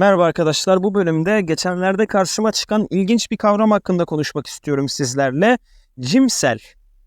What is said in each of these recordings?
Merhaba arkadaşlar. Bu bölümde geçenlerde karşıma çıkan ilginç bir kavram hakkında konuşmak istiyorum sizlerle. Cimsel.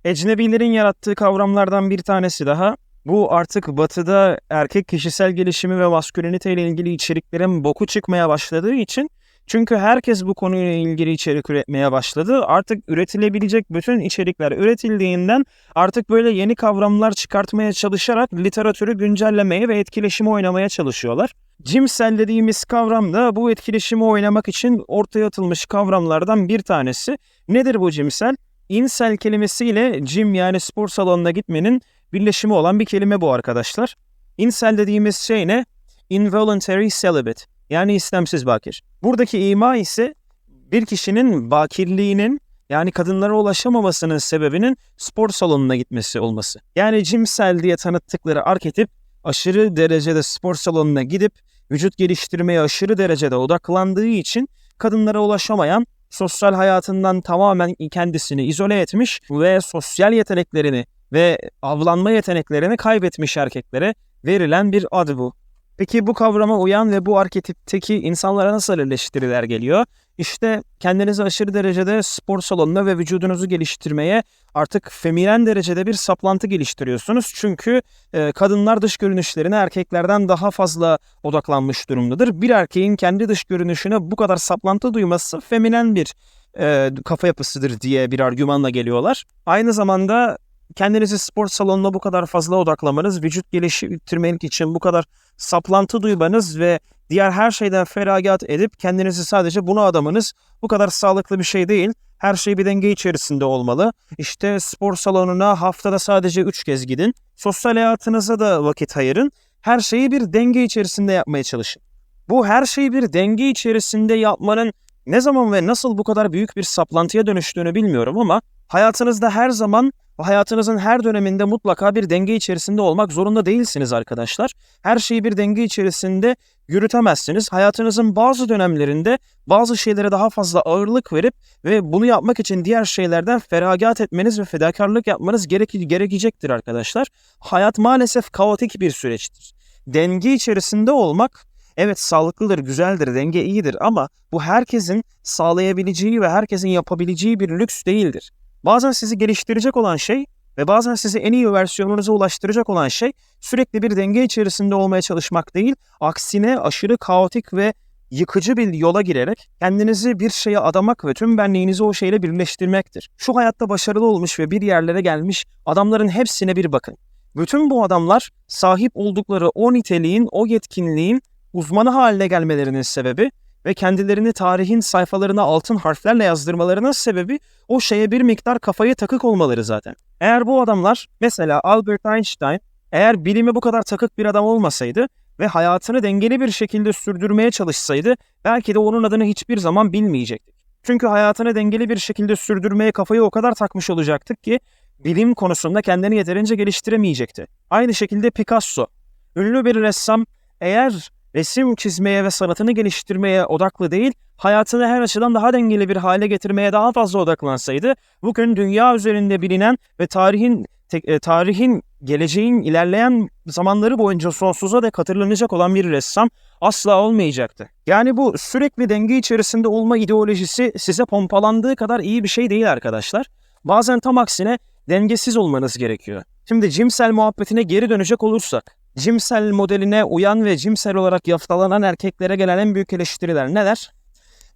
Ecnebilerin yarattığı kavramlardan bir tanesi daha. Bu artık batıda erkek kişisel gelişimi ve maskülenite ile ilgili içeriklerin boku çıkmaya başladığı için çünkü herkes bu konuyla ilgili içerik üretmeye başladı. Artık üretilebilecek bütün içerikler üretildiğinden artık böyle yeni kavramlar çıkartmaya çalışarak literatürü güncellemeye ve etkileşimi oynamaya çalışıyorlar. Cimsel dediğimiz kavram da bu etkileşimi oynamak için ortaya atılmış kavramlardan bir tanesi. Nedir bu cimsel? İnsel kelimesiyle cim yani spor salonuna gitmenin birleşimi olan bir kelime bu arkadaşlar. İnsel dediğimiz şey ne? Involuntary celibate yani istemsiz bakir. Buradaki ima ise bir kişinin bakirliğinin yani kadınlara ulaşamamasının sebebinin spor salonuna gitmesi olması. Yani cimsel diye tanıttıkları arketip aşırı derecede spor salonuna gidip vücut geliştirmeye aşırı derecede odaklandığı için kadınlara ulaşamayan, sosyal hayatından tamamen kendisini izole etmiş ve sosyal yeteneklerini ve avlanma yeteneklerini kaybetmiş erkeklere verilen bir ad bu. Peki bu kavrama uyan ve bu arketipteki insanlara nasıl eleştiriler geliyor? İşte kendinizi aşırı derecede spor salonuna ve vücudunuzu geliştirmeye artık feminen derecede bir saplantı geliştiriyorsunuz. Çünkü e, kadınlar dış görünüşlerine erkeklerden daha fazla odaklanmış durumdadır. Bir erkeğin kendi dış görünüşüne bu kadar saplantı duyması feminen bir e, kafa yapısıdır diye bir argümanla geliyorlar. Aynı zamanda kendinizi spor salonuna bu kadar fazla odaklamanız, vücut geliştirmek için bu kadar saplantı duymanız ve diğer her şeyden feragat edip kendinizi sadece buna adamanız bu kadar sağlıklı bir şey değil. Her şey bir denge içerisinde olmalı. İşte spor salonuna haftada sadece 3 kez gidin. Sosyal hayatınıza da vakit ayırın. Her şeyi bir denge içerisinde yapmaya çalışın. Bu her şeyi bir denge içerisinde yapmanın ne zaman ve nasıl bu kadar büyük bir saplantıya dönüştüğünü bilmiyorum ama hayatınızda her zaman hayatınızın her döneminde mutlaka bir denge içerisinde olmak zorunda değilsiniz arkadaşlar. Her şeyi bir denge içerisinde yürütemezsiniz. Hayatınızın bazı dönemlerinde bazı şeylere daha fazla ağırlık verip ve bunu yapmak için diğer şeylerden feragat etmeniz ve fedakarlık yapmanız gerek gerekecektir arkadaşlar. Hayat maalesef kaotik bir süreçtir. Denge içerisinde olmak evet sağlıklıdır, güzeldir, denge iyidir ama bu herkesin sağlayabileceği ve herkesin yapabileceği bir lüks değildir. Bazen sizi geliştirecek olan şey ve bazen sizi en iyi versiyonunuza ulaştıracak olan şey sürekli bir denge içerisinde olmaya çalışmak değil, aksine aşırı kaotik ve yıkıcı bir yola girerek kendinizi bir şeye adamak ve tüm benliğinizi o şeyle birleştirmektir. Şu hayatta başarılı olmuş ve bir yerlere gelmiş adamların hepsine bir bakın. Bütün bu adamlar sahip oldukları o niteliğin, o yetkinliğin uzmanı haline gelmelerinin sebebi ve kendilerini tarihin sayfalarına altın harflerle yazdırmalarının sebebi o şeye bir miktar kafayı takık olmaları zaten. Eğer bu adamlar mesela Albert Einstein eğer bilime bu kadar takık bir adam olmasaydı ve hayatını dengeli bir şekilde sürdürmeye çalışsaydı belki de onun adını hiçbir zaman bilmeyecektik. Çünkü hayatını dengeli bir şekilde sürdürmeye kafayı o kadar takmış olacaktık ki bilim konusunda kendini yeterince geliştiremeyecekti. Aynı şekilde Picasso, ünlü bir ressam eğer resim çizmeye ve sanatını geliştirmeye odaklı değil, hayatını her açıdan daha dengeli bir hale getirmeye daha fazla odaklansaydı, bugün dünya üzerinde bilinen ve tarihin e, tarihin geleceğin ilerleyen zamanları boyunca sonsuza dek hatırlanacak olan bir ressam asla olmayacaktı. Yani bu sürekli denge içerisinde olma ideolojisi size pompalandığı kadar iyi bir şey değil arkadaşlar. Bazen tam aksine dengesiz olmanız gerekiyor. Şimdi Cimsel muhabbetine geri dönecek olursak, Cimsel modeline uyan ve cimsel olarak yaftalanan erkeklere gelen en büyük eleştiriler neler?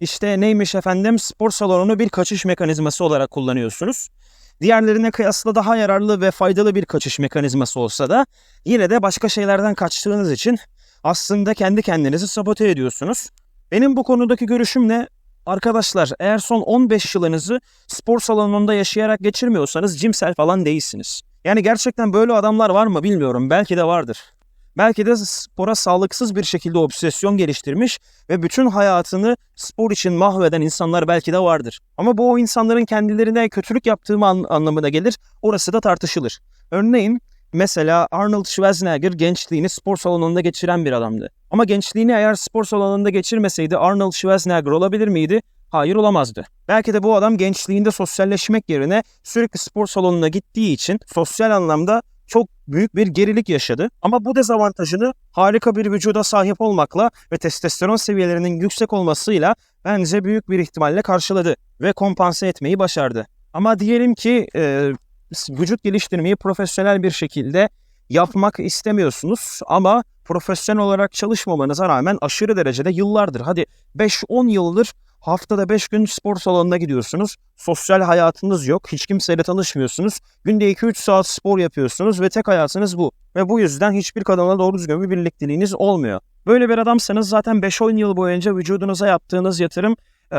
İşte neymiş efendim spor salonunu bir kaçış mekanizması olarak kullanıyorsunuz. Diğerlerine kıyasla daha yararlı ve faydalı bir kaçış mekanizması olsa da yine de başka şeylerden kaçtığınız için aslında kendi kendinizi sabote ediyorsunuz. Benim bu konudaki görüşüm ne? Arkadaşlar eğer son 15 yılınızı spor salonunda yaşayarak geçirmiyorsanız cimsel falan değilsiniz. Yani gerçekten böyle adamlar var mı bilmiyorum. Belki de vardır. Belki de spora sağlıksız bir şekilde obsesyon geliştirmiş ve bütün hayatını spor için mahveden insanlar belki de vardır. Ama bu o insanların kendilerine kötülük yaptığı an anlamına gelir. Orası da tartışılır. Örneğin mesela Arnold Schwarzenegger gençliğini spor salonunda geçiren bir adamdı. Ama gençliğini eğer spor salonunda geçirmeseydi Arnold Schwarzenegger olabilir miydi? Hayır olamazdı. Belki de bu adam gençliğinde sosyalleşmek yerine sürekli spor salonuna gittiği için sosyal anlamda çok büyük bir gerilik yaşadı. Ama bu dezavantajını harika bir vücuda sahip olmakla ve testosteron seviyelerinin yüksek olmasıyla bence büyük bir ihtimalle karşıladı ve kompanse etmeyi başardı. Ama diyelim ki e, vücut geliştirmeyi profesyonel bir şekilde yapmak istemiyorsunuz ama profesyonel olarak çalışmamanıza rağmen aşırı derecede yıllardır hadi 5-10 yıldır haftada 5 gün spor salonuna gidiyorsunuz. Sosyal hayatınız yok. Hiç kimseyle tanışmıyorsunuz. Günde 2-3 saat spor yapıyorsunuz ve tek hayatınız bu. Ve bu yüzden hiçbir kadınla doğru düzgün bir birlikteliğiniz olmuyor. Böyle bir adamsanız zaten 5-10 yıl boyunca vücudunuza yaptığınız yatırım e,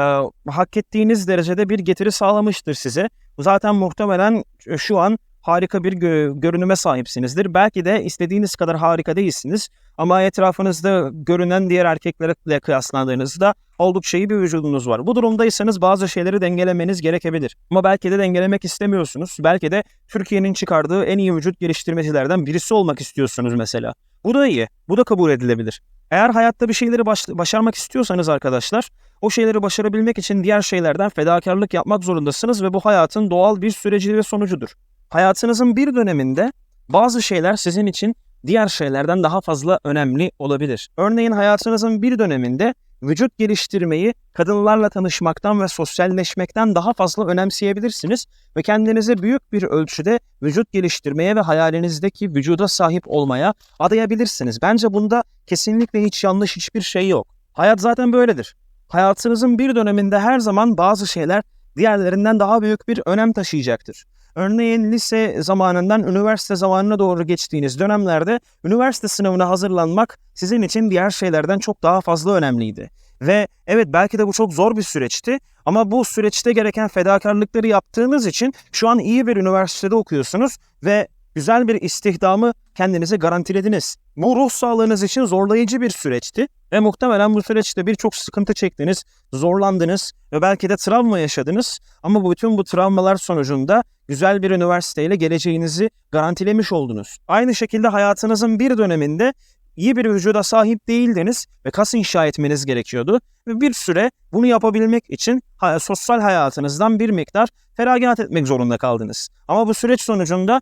hak ettiğiniz derecede bir getiri sağlamıştır size. Zaten muhtemelen şu an harika bir gö- görünüme sahipsinizdir. Belki de istediğiniz kadar harika değilsiniz ama etrafınızda görünen diğer erkeklerle kıyaslandığınızda oldukça iyi bir vücudunuz var. Bu durumdaysanız bazı şeyleri dengelemeniz gerekebilir. Ama belki de dengelemek istemiyorsunuz. Belki de Türkiye'nin çıkardığı en iyi vücut geliştirmecilerden birisi olmak istiyorsunuz mesela. Bu da iyi. Bu da kabul edilebilir. Eğer hayatta bir şeyleri baş- başarmak istiyorsanız arkadaşlar, o şeyleri başarabilmek için diğer şeylerden fedakarlık yapmak zorundasınız ve bu hayatın doğal bir süreci ve sonucudur. Hayatınızın bir döneminde bazı şeyler sizin için diğer şeylerden daha fazla önemli olabilir. Örneğin hayatınızın bir döneminde vücut geliştirmeyi kadınlarla tanışmaktan ve sosyalleşmekten daha fazla önemseyebilirsiniz ve kendinizi büyük bir ölçüde vücut geliştirmeye ve hayalinizdeki vücuda sahip olmaya adayabilirsiniz. Bence bunda kesinlikle hiç yanlış hiçbir şey yok. Hayat zaten böyledir. Hayatınızın bir döneminde her zaman bazı şeyler diğerlerinden daha büyük bir önem taşıyacaktır. Örneğin lise zamanından üniversite zamanına doğru geçtiğiniz dönemlerde üniversite sınavına hazırlanmak sizin için diğer şeylerden çok daha fazla önemliydi. Ve evet belki de bu çok zor bir süreçti ama bu süreçte gereken fedakarlıkları yaptığınız için şu an iyi bir üniversitede okuyorsunuz ve güzel bir istihdamı kendinize garantilediniz. Bu ruh sağlığınız için zorlayıcı bir süreçti ve muhtemelen bu süreçte birçok sıkıntı çektiniz, zorlandınız ve belki de travma yaşadınız ama bu bütün bu travmalar sonucunda güzel bir üniversiteyle geleceğinizi garantilemiş oldunuz. Aynı şekilde hayatınızın bir döneminde iyi bir vücuda sahip değildiniz ve kas inşa etmeniz gerekiyordu ve bir süre bunu yapabilmek için sosyal hayatınızdan bir miktar feragat etmek zorunda kaldınız. Ama bu süreç sonucunda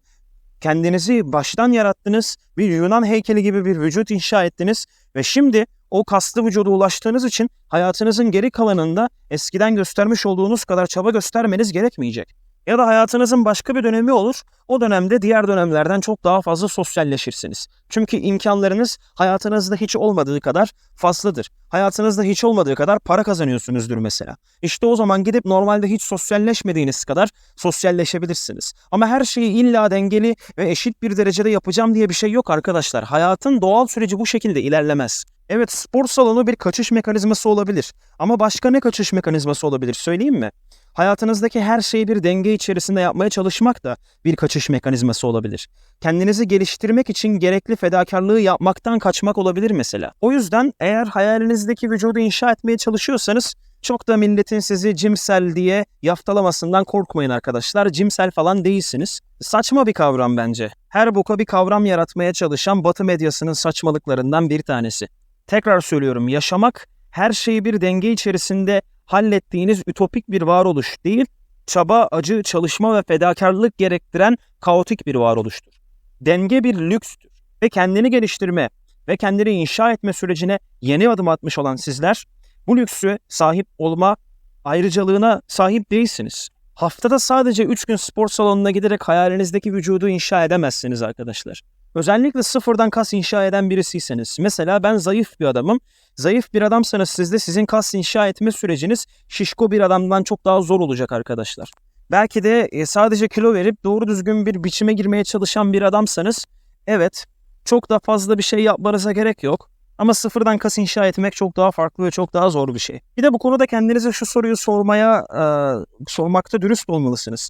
kendinizi baştan yarattınız, bir Yunan heykeli gibi bir vücut inşa ettiniz ve şimdi o kaslı vücuda ulaştığınız için hayatınızın geri kalanında eskiden göstermiş olduğunuz kadar çaba göstermeniz gerekmeyecek. Ya da hayatınızın başka bir dönemi olur. O dönemde diğer dönemlerden çok daha fazla sosyalleşirsiniz. Çünkü imkanlarınız hayatınızda hiç olmadığı kadar fazladır. Hayatınızda hiç olmadığı kadar para kazanıyorsunuzdur mesela. İşte o zaman gidip normalde hiç sosyalleşmediğiniz kadar sosyalleşebilirsiniz. Ama her şeyi illa dengeli ve eşit bir derecede yapacağım diye bir şey yok arkadaşlar. Hayatın doğal süreci bu şekilde ilerlemez. Evet spor salonu bir kaçış mekanizması olabilir. Ama başka ne kaçış mekanizması olabilir söyleyeyim mi? Hayatınızdaki her şeyi bir denge içerisinde yapmaya çalışmak da bir kaçış mekanizması olabilir. Kendinizi geliştirmek için gerekli fedakarlığı yapmaktan kaçmak olabilir mesela. O yüzden eğer hayalinizdeki vücudu inşa etmeye çalışıyorsanız çok da milletin sizi cimsel diye yaftalamasından korkmayın arkadaşlar. Cimsel falan değilsiniz. Saçma bir kavram bence. Her boka bir kavram yaratmaya çalışan Batı medyasının saçmalıklarından bir tanesi. Tekrar söylüyorum yaşamak her şeyi bir denge içerisinde hallettiğiniz ütopik bir varoluş değil, çaba, acı, çalışma ve fedakarlık gerektiren kaotik bir varoluştur. Denge bir lükstür ve kendini geliştirme ve kendini inşa etme sürecine yeni adım atmış olan sizler bu lüksü sahip olma ayrıcalığına sahip değilsiniz. Haftada sadece 3 gün spor salonuna giderek hayalinizdeki vücudu inşa edemezsiniz arkadaşlar. Özellikle sıfırdan kas inşa eden birisiyseniz. Mesela ben zayıf bir adamım. Zayıf bir adamsanız sizde sizin kas inşa etme süreciniz şişko bir adamdan çok daha zor olacak arkadaşlar. Belki de e, sadece kilo verip doğru düzgün bir biçime girmeye çalışan bir adamsanız evet çok da fazla bir şey yapmanıza gerek yok. Ama sıfırdan kas inşa etmek çok daha farklı ve çok daha zor bir şey. Bir de bu konuda kendinize şu soruyu sormaya, e, sormakta dürüst olmalısınız.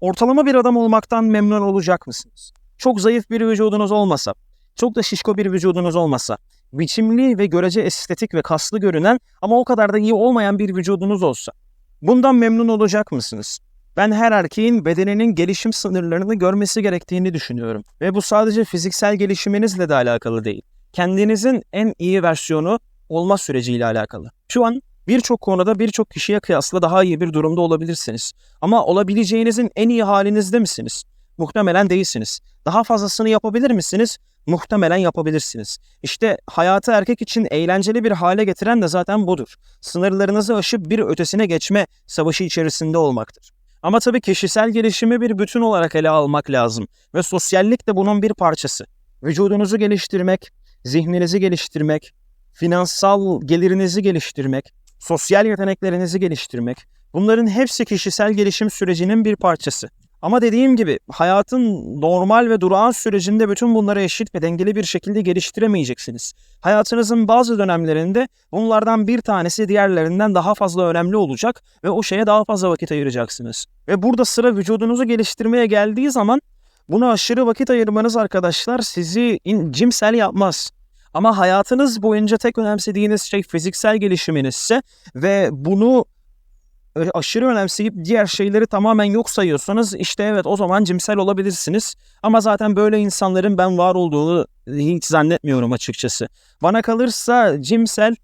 Ortalama bir adam olmaktan memnun olacak mısınız? Çok zayıf bir vücudunuz olmasa, çok da şişko bir vücudunuz olmasa, biçimli ve görece estetik ve kaslı görünen ama o kadar da iyi olmayan bir vücudunuz olsa, bundan memnun olacak mısınız? Ben her erkeğin bedeninin gelişim sınırlarını görmesi gerektiğini düşünüyorum. Ve bu sadece fiziksel gelişiminizle de alakalı değil. Kendinizin en iyi versiyonu olma süreciyle alakalı. Şu an birçok konuda birçok kişiye kıyasla daha iyi bir durumda olabilirsiniz. Ama olabileceğinizin en iyi halinizde misiniz? Muhtemelen değilsiniz. Daha fazlasını yapabilir misiniz? Muhtemelen yapabilirsiniz. İşte hayatı erkek için eğlenceli bir hale getiren de zaten budur. Sınırlarınızı aşıp bir ötesine geçme savaşı içerisinde olmaktır. Ama tabii kişisel gelişimi bir bütün olarak ele almak lazım ve sosyallik de bunun bir parçası. Vücudunuzu geliştirmek, zihninizi geliştirmek, finansal gelirinizi geliştirmek, sosyal yeteneklerinizi geliştirmek. Bunların hepsi kişisel gelişim sürecinin bir parçası. Ama dediğim gibi hayatın normal ve durağan sürecinde bütün bunları eşit ve dengeli bir şekilde geliştiremeyeceksiniz. Hayatınızın bazı dönemlerinde bunlardan bir tanesi diğerlerinden daha fazla önemli olacak ve o şeye daha fazla vakit ayıracaksınız. Ve burada sıra vücudunuzu geliştirmeye geldiği zaman buna aşırı vakit ayırmanız arkadaşlar sizi cimsel yapmaz. Ama hayatınız boyunca tek önemsediğiniz şey fiziksel gelişiminizse ve bunu aşırı önemseyip diğer şeyleri tamamen yok sayıyorsanız işte evet o zaman cimsel olabilirsiniz. Ama zaten böyle insanların ben var olduğunu hiç zannetmiyorum açıkçası. Bana kalırsa cimsel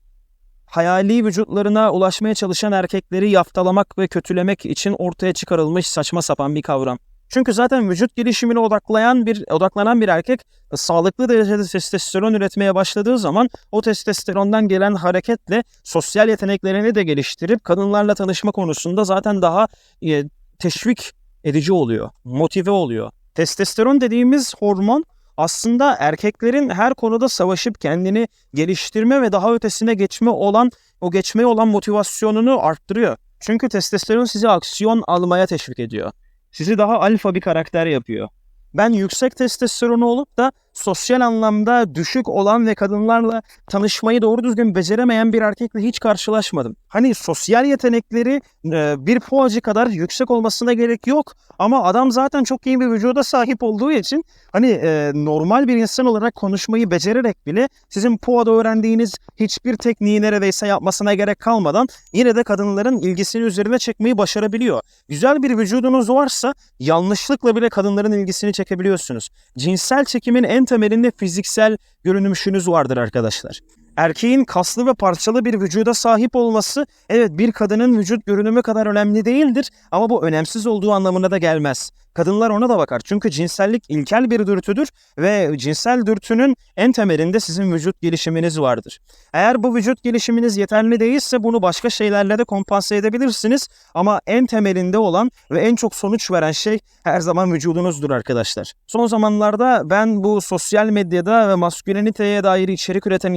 hayali vücutlarına ulaşmaya çalışan erkekleri yaftalamak ve kötülemek için ortaya çıkarılmış saçma sapan bir kavram. Çünkü zaten vücut gelişimine odaklayan bir odaklanan bir erkek e, sağlıklı derecede testosteron üretmeye başladığı zaman o testosterondan gelen hareketle sosyal yeteneklerini de geliştirip kadınlarla tanışma konusunda zaten daha e, teşvik edici oluyor, motive oluyor. Testosteron dediğimiz hormon aslında erkeklerin her konuda savaşıp kendini geliştirme ve daha ötesine geçme olan o geçmeye olan motivasyonunu arttırıyor. Çünkü testosteron sizi aksiyon almaya teşvik ediyor. Sizi daha alfa bir karakter yapıyor. Ben yüksek testosteronu olup da sosyal anlamda düşük olan ve kadınlarla tanışmayı doğru düzgün beceremeyen bir erkekle hiç karşılaşmadım. Hani sosyal yetenekleri e, bir poacı kadar yüksek olmasına gerek yok ama adam zaten çok iyi bir vücuda sahip olduğu için hani e, normal bir insan olarak konuşmayı becererek bile sizin poada öğrendiğiniz hiçbir tekniği neredeyse yapmasına gerek kalmadan yine de kadınların ilgisini üzerine çekmeyi başarabiliyor. Güzel bir vücudunuz varsa yanlışlıkla bile kadınların ilgisini çekebiliyorsunuz. Cinsel çekimin en temelinde fiziksel görünümüşünüz vardır arkadaşlar. Erkeğin kaslı ve parçalı bir vücuda sahip olması evet bir kadının vücut görünümü kadar önemli değildir ama bu önemsiz olduğu anlamına da gelmez. Kadınlar ona da bakar çünkü cinsellik ilkel bir dürtüdür ve cinsel dürtünün en temelinde sizin vücut gelişiminiz vardır. Eğer bu vücut gelişiminiz yeterli değilse bunu başka şeylerle de kompanse edebilirsiniz ama en temelinde olan ve en çok sonuç veren şey her zaman vücudunuzdur arkadaşlar. Son zamanlarda ben bu sosyal medyada ve masküleniteye dair içerik üreten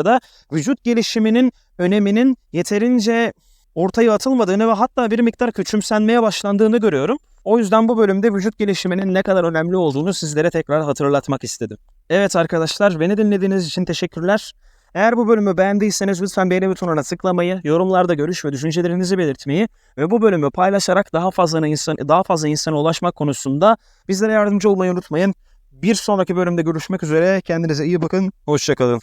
insanlarda vücut gelişiminin öneminin yeterince ortaya atılmadığını ve hatta bir miktar küçümsenmeye başlandığını görüyorum. O yüzden bu bölümde vücut gelişiminin ne kadar önemli olduğunu sizlere tekrar hatırlatmak istedim. Evet arkadaşlar beni dinlediğiniz için teşekkürler. Eğer bu bölümü beğendiyseniz lütfen beğeni butonuna tıklamayı, yorumlarda görüş ve düşüncelerinizi belirtmeyi ve bu bölümü paylaşarak daha fazla insan daha fazla insana ulaşmak konusunda bizlere yardımcı olmayı unutmayın. Bir sonraki bölümde görüşmek üzere. Kendinize iyi bakın. Hoşçakalın.